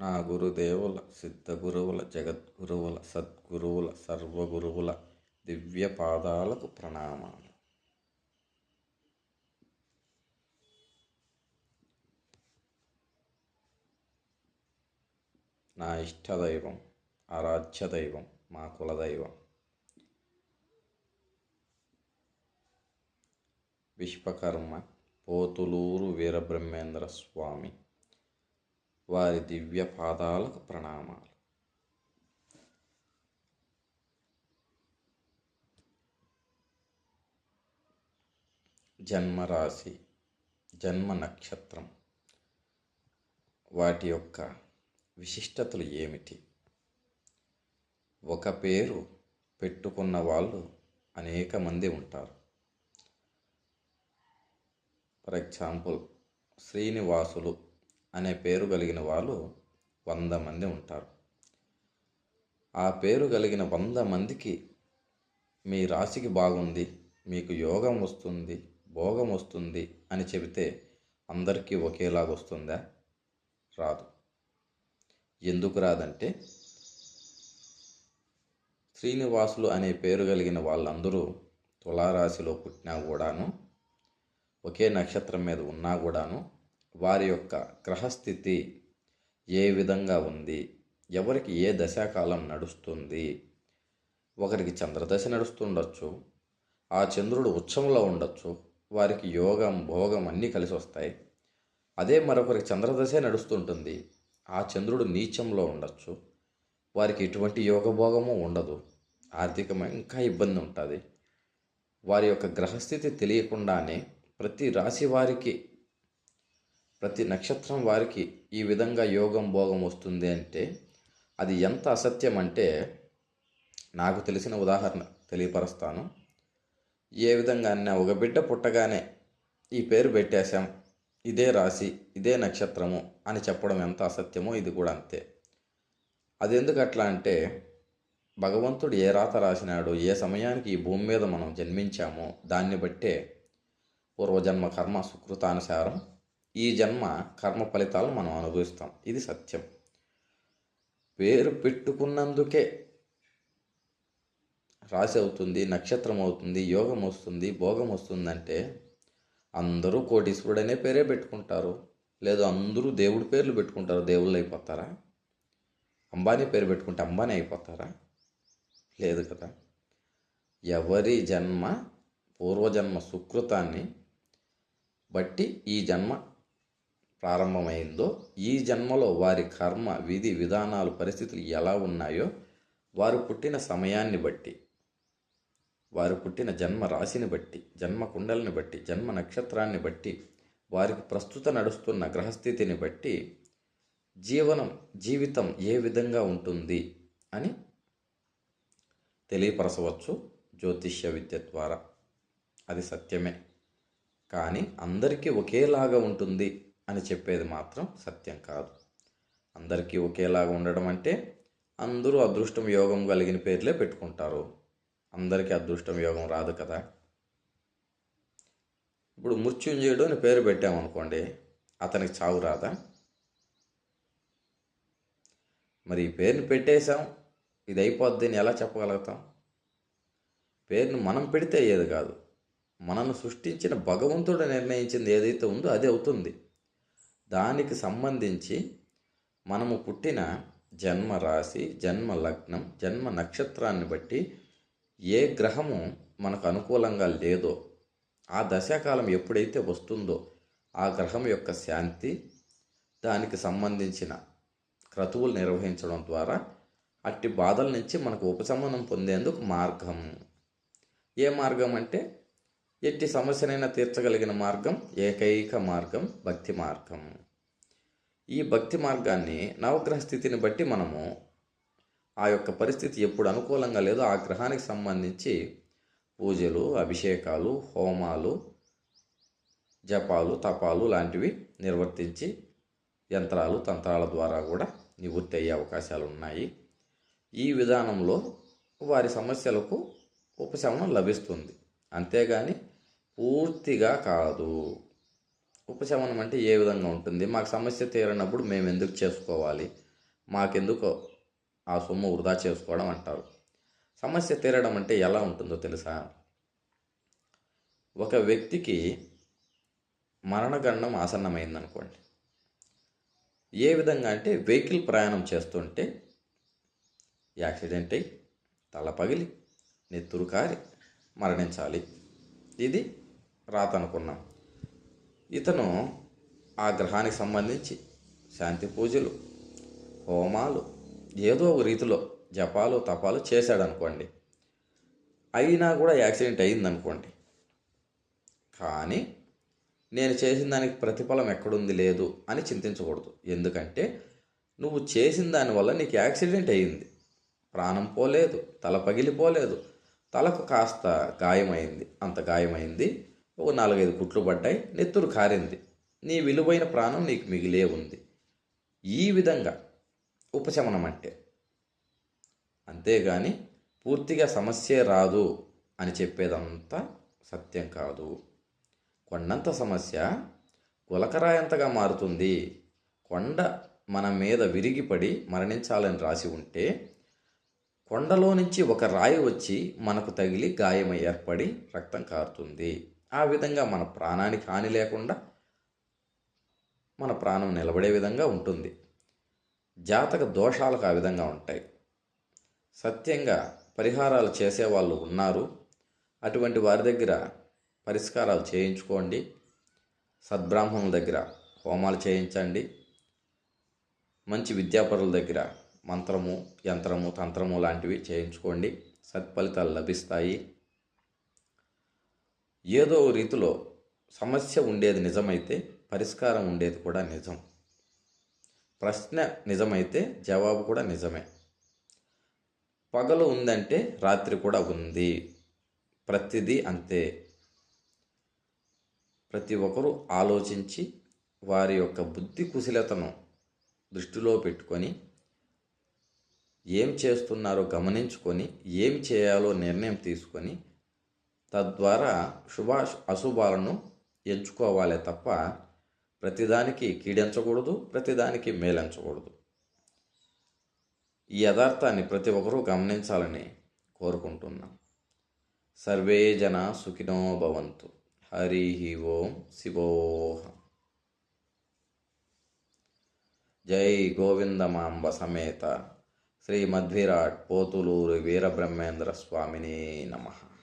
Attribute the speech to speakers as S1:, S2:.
S1: నా గురుదేవుల సిద్ధగురువుల జగద్గురువుల సద్గురువుల సర్వగురువుల దివ్య పాదాలకు ప్రణామాలు. నా ఇష్టదైవం ఆరాధ్య దైవం మా కులదైవం. విశ్వకర్మ పోతులూరు వీరబ్రహ్మేంద్ర స్వామి వారి దివ్య పాదాలకు ప్రణామాలు. జన్మరాశి జన్మ నక్షత్రం వాటి యొక్క విశిష్టతలు ఏమిటి? ఒక పేరు పెట్టుకున్న వాళ్ళు అనేక మంది ఉంటారు. ఫర్ ఎగ్జాంపుల్ శ్రీనివాసులు అనే పేరు కలిగిన వాళ్ళు వంద మంది ఉంటారు. ఆ పేరు కలిగిన వంద మందికి మీ రాశికి బాగుంది మీకు యోగం వస్తుంది భోగం వస్తుంది అని చెబితే అందరికీ ఒకేలాగా వస్తుందా? రాదు. ఎందుకు రాదంటే శ్రీనివాసులు అనే పేరు కలిగిన వాళ్ళందరూ తులారాశిలో పుట్టినా కూడాను ఒకే నక్షత్రం మీద ఉన్నా కూడాను వారి యొక్క గ్రహస్థితి ఏ విధంగా ఉంది? ఎవరికి ఏ దశాకాలం నడుస్తుంది? ఒకరికి చంద్రదశ నడుస్తుండొచ్చు ఆ చంద్రుడు ఉచ్చంలో ఉండొచ్చు వారికి యోగం భోగం అన్నీ కలిసి వస్తాయి. అదే మరొకరికి చంద్రదశే నడుస్తుంటుంది ఆ చంద్రుడు నీచంలో ఉండొచ్చు వారికి ఎటువంటి యోగభోగము ఉండదు ఆర్థికమైన ఇంకా ఇబ్బంది ఉంటుంది. వారి యొక్క గ్రహస్థితి తెలియకుండానే ప్రతి రాశి వారికి ప్రతి నక్షత్రం వారికి ఈ విధంగా యోగం భోగం వస్తుంది అంటే అది ఎంత అసత్యం అంటే నాకు తెలిసిన ఉదాహరణ తెలియపరుస్తాను. ఏ విధంగా అన్న ఒక బిడ్డ పుట్టగానే ఈ పేరు పెట్టేశాం ఇదే రాశి ఇదే నక్షత్రము అని చెప్పడం ఎంత అసత్యమో ఇది కూడా అంతే. అది ఎందుకు అట్లా అంటే భగవంతుడు ఏ రాత రాసినాడో ఏ సమయానికి ఈ భూమి మీద మనం జన్మించామో దాన్ని బట్టే పూర్వజన్మ కర్మ సుకృతానుసారం ఈ జన్మ కర్మ ఫలితాలు మనం అనుభవిస్తాం. ఇది సత్యం. పేరు పెట్టుకున్నందుకే రాశి అవుతుంది నక్షత్రం అవుతుంది యోగం వస్తుంది భోగం వస్తుందంటే అందరూ కోటీశ్వరుడనే పేరే పెట్టుకుంటారు. లేదు అందరూ దేవుడి పేర్లు పెట్టుకుంటారు. దేవుళ్ళు అయిపోతారా? అంబానీ పేరు పెట్టుకుంటే అంబానీ అయిపోతారా? లేదు కదా. ఎవరి జన్మ పూర్వజన్మ సుకృతాన్ని బట్టి ఈ జన్మ ప్రారంభమైందో ఈ జన్మలో వారి కర్మ విధి విధానాలు పరిస్థితులు ఎలా ఉన్నాయో వారు పుట్టిన సమయాన్ని బట్టి వారు పుట్టిన జన్మ రాశిని బట్టి జన్మ కుండలని బట్టి జన్మ నక్షత్రాన్ని బట్టి వారికి ప్రస్తుత నడుస్తున్న గ్రహస్థితిని బట్టి జీవనం జీవితం ఏ విధంగా ఉంటుంది అని తెలియపరచవచ్చు జ్యోతిష్య విద్య ద్వారా. అది సత్యమే. కానీ అందరికీ ఒకేలాగా ఉంటుంది. అని చెప్పేది మాత్రం సత్యం కాదు. అందరికీ ఒకేలాగా ఉండడం అంటే అందరూ అదృష్టం యోగం కలిగిన పేర్లే పెట్టుకుంటారు. అందరికీ అదృష్టం యోగం రాదు కదా. ఇప్పుడు మృత్యుంజయుడు అని పేరు పెట్టామనుకోండి అతనికి చావు రాదా? మరి ఈ పేరుని పెట్టేశాం ఇది అయిపోద్ది అని ఎలా చెప్పగలుగుతాం? పేరుని మనం పెడితే అయ్యేది కాదు. మనను సృష్టించిన భగవంతుడు నిర్ణయించింది ఏదైతే ఉందో అది అవుతుంది. దానికి సంబంధించి మనము పుట్టిన జన్మ రాశి జన్మ లగ్నం జన్మ నక్షత్రాన్ని బట్టి ఏ గ్రహము మనకు అనుకూలంగా లేదో ఆ దశాకాలం ఎప్పుడైతే వస్తుందో ఆ గ్రహం యొక్క శాంతి దానికి సంబంధించిన క్రతువులు నిర్వహించడం ద్వారా అట్టి బాధల నుంచి మనకు ఉపశమనం పొందేందుకు మార్గం ఏ మార్గం అంటే ఎట్టి సమస్యనైనా తీర్చగలిగిన మార్గం ఏకైక మార్గం భక్తి మార్గం. ఈ భక్తి మార్గాన్ని నవగ్రహ స్థితిని బట్టి మనము ఆ యొక్క పరిస్థితి ఎప్పుడు అనుకూలంగా లేదో ఆ గ్రహానికి సంబంధించి పూజలు అభిషేకాలు హోమాలు జపాలు తపాలు లాంటివి నిర్వర్తించి యంత్రాలు తంత్రాల ద్వారా కూడా నివృత్తి అయ్యే అవకాశాలు ఉన్నాయి. ఈ విధానంలో వారి సమస్యలకు ఉపశమనం లభిస్తుంది. అంతేగాని పూర్తిగా కాదు. ఉపశమనం అంటే ఏ విధంగా ఉంటుంది? మాకు సమస్య తీరినప్పుడు మేము ఎందుకు చేసుకోవాలి? మాకెందుకు ఆ సొమ్ము వృధా చేసుకోవడం అంటారు. సమస్య తీరడం అంటే ఎలా ఉంటుందో తెలుసా? ఒక వ్యక్తికి మరణగండం ఆసన్నమైందనుకోండి. ఏ విధంగా అంటే వెహికల్ ప్రయాణం చేస్తుంటే యాక్సిడెంట్ అయి తల పగిలి నెత్తురు కారి మరణించాలి. ఇది రాత అనుకున్నాం ఇతను ఆ గ్రహానికి సంబంధించి శాంతి పూజలు హోమాలు ఏదో ఒక రీతిలో జపాలు తపాలు చేశాడు అనుకోండి అయినా కూడా యాక్సిడెంట్ అయిందనుకోండి. కానీ నేను చేసిన దానికి ప్రతిఫలం ఎక్కడుంది లేదు అని చింతించకూడదు. ఎందుకంటే నువ్వు చేసిన దానివల్ల నీకు యాక్సిడెంట్ అయింది. ప్రాణం పోలేదు తల పగిలిపోలేదు తలకు కాస్త గాయమైంది అంత గాయమైంది. ఒక నాలుగైదు కుట్లు పడ్డాయి. నెత్తురు కారింది. నీ విలువైన ప్రాణం నీకు మిగిలే ఉంది. ఈ విధంగా ఉపశమనం అంటే అంతేగాని పూర్తిగా సమస్యే రాదు అని చెప్పేదంతా సత్యం కాదు. కొండంత సమస్య గులకరాయంతగా మారుతుంది. కొండ మన మీద విరిగిపడి మరణించాలని రాసి ఉంటే కొండలో నుంచి ఒక రాయి వచ్చి మనకు తగిలి గాయం ఏర్పడి రక్తం కారుతుంది. ఆ విధంగా మన ప్రాణానికి హాని లేకుండా మన ప్రాణం నిలబడే విధంగా ఉంటుంది. జాతక దోషాలకు ఆ విధంగా ఉంటాయి. సత్యంగా పరిహారాలు చేసేవాళ్ళు ఉన్నారు. అటువంటి వారి దగ్గర పరిష్కారాలు చేయించుకోండి. సద్బ్రాహ్మణుల దగ్గర హోమాలు చేయించండి. మంచి విద్యాపరుల దగ్గర మంత్రము యంత్రము తంత్రము లాంటివి చేయించుకోండి. సత్ఫలితాలు లభిస్తాయి. ఏదో రీతిలో సమస్య ఉండేది నిజమైతే పరిష్కారం ఉండేది కూడా నిజం. ప్రశ్న నిజమైతే జవాబు కూడా నిజమే. పగలు ఉందంటే రాత్రి కూడా ఉంది. ప్రతిదీ అంతే. ప్రతి ఒక్కరూ ఆలోచించి వారి యొక్క బుద్ధి కుశలతను దృష్టిలో పెట్టుకొని ఏం చేస్తున్నారో గమనించుకొని ఏం చేయాలో నిర్ణయం తీసుకొని తద్వారా శుభ అశుభాలను ఎంచుకోవాలే తప్ప ప్రతిదానికి కీడించకూడదు ప్రతిదానికి మేలించకూడదు. ఈ యథార్థాన్ని ప్రతి ఒక్కరూ గమనించాలని కోరుకుంటున్నాం. సర్వే జన సుఖినో భవంతు. హరి ఓం శివోహం జై గోవిందమాంబ సమేత. శ్రీ మధ్విరాట్ పోతులూరు వీరబ్రహ్మేంద్ర స్వామిని నమః.